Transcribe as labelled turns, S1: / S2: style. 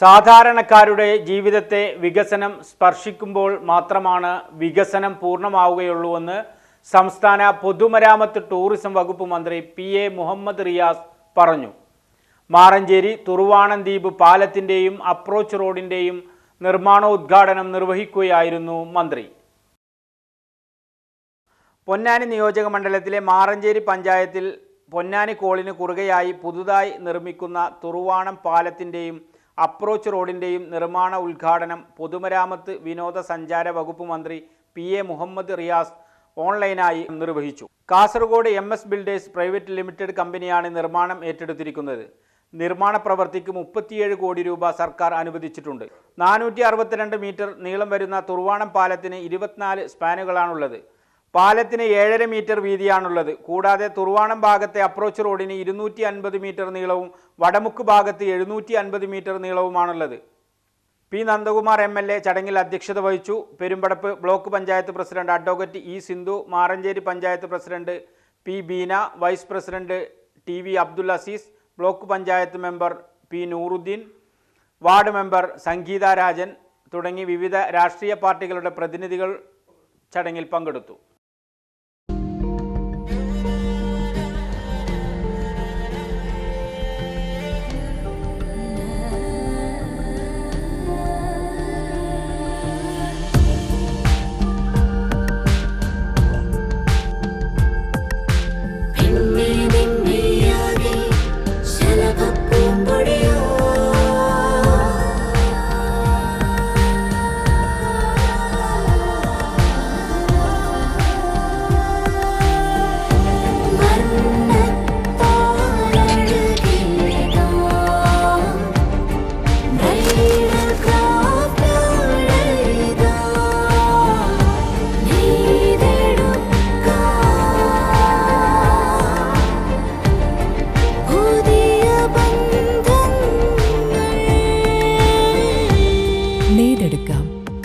S1: സാധാരണക്കാരുടെ ജീവിതത്തെ വികസനം സ്പർശിക്കുമ്പോൾ മാത്രമാണ് വികസനം പൂർണമാവുകയുള്ളൂവെന്ന് സംസ്ഥാന പൊതുമരാമത്ത് ടൂറിസം വകുപ്പ് മന്ത്രി പി എ മുഹമ്മദ് റിയാസ് പറഞ്ഞു. മാറഞ്ചേരി തുറുവാണം ദ്വീപ് പാലത്തിന്റെയും അപ്രോച്ച് റോഡിന്റെയും നിർമ്മാണോദ്ഘാടനം നിർവഹിക്കുകയായിരുന്നു മന്ത്രി. പൊന്നാനി നിയോജക മണ്ഡലത്തിലെ മാറഞ്ചേരി പഞ്ചായത്തിൽ പൊന്നാനി കോളിന് കുറുകയായി പുതുതായി നിർമ്മിക്കുന്ന തുറുവാണം പാലത്തിന്റെയും അപ്രോച്ച് റോഡിന്റെയും നിർമ്മാണ ഉദ്ഘാടനം പൊതുമരാമത്ത് വിനോദസഞ്ചാര വകുപ്പ് മന്ത്രി പി എ മുഹമ്മദ് റിയാസ് ഓൺലൈനായി നിർവഹിച്ചു. Kasaragod M S builders private limited കമ്പനിയാണ് നിർമ്മാണം ഏറ്റെടുത്തിരിക്കുന്നത്. നിർമ്മാണ പ്രവൃത്തിക്ക് മുപ്പത്തിയേഴ് കോടി രൂപ സർക്കാർ അനുവദിച്ചിട്ടുണ്ട്. നാനൂറ്റി അറുപത്തിരണ്ട് മീറ്റർ നീളം വരുന്ന തുർവാണം പാലത്തിന് ഇരുപത്തിനാല് സ്പാനുകളാണുള്ളത്. പാലത്തിന് ഏഴര മീറ്റർ വീതിയാണുള്ളത്. കൂടാതെ തുറുവാണം ഭാഗത്തെ അപ്രോച്ച് റോഡിന് ഇരുന്നൂറ്റി അൻപത് മീറ്റർ നീളവും വടമുക്ക് ഭാഗത്ത് എഴുന്നൂറ്റി അൻപത് metre നീളവുമാണുള്ളത്. P Nandakumar M L A ചടങ്ങിൽ അധ്യക്ഷത വഹിച്ചു. Perumpadappu block panchayat president advocate E Sindhu Maranchery panchayat president P Beena vice president T V Abdul Azeez block panchayat member P Nooruddeen ward member Sangeetha Rajan തുടങ്ങി വിവിധ രാഷ്ട്രീയ പാർട്ടികളുടെ പ്രതിനിധികൾ ചടങ്ങിൽ പങ്കെടുത്തു.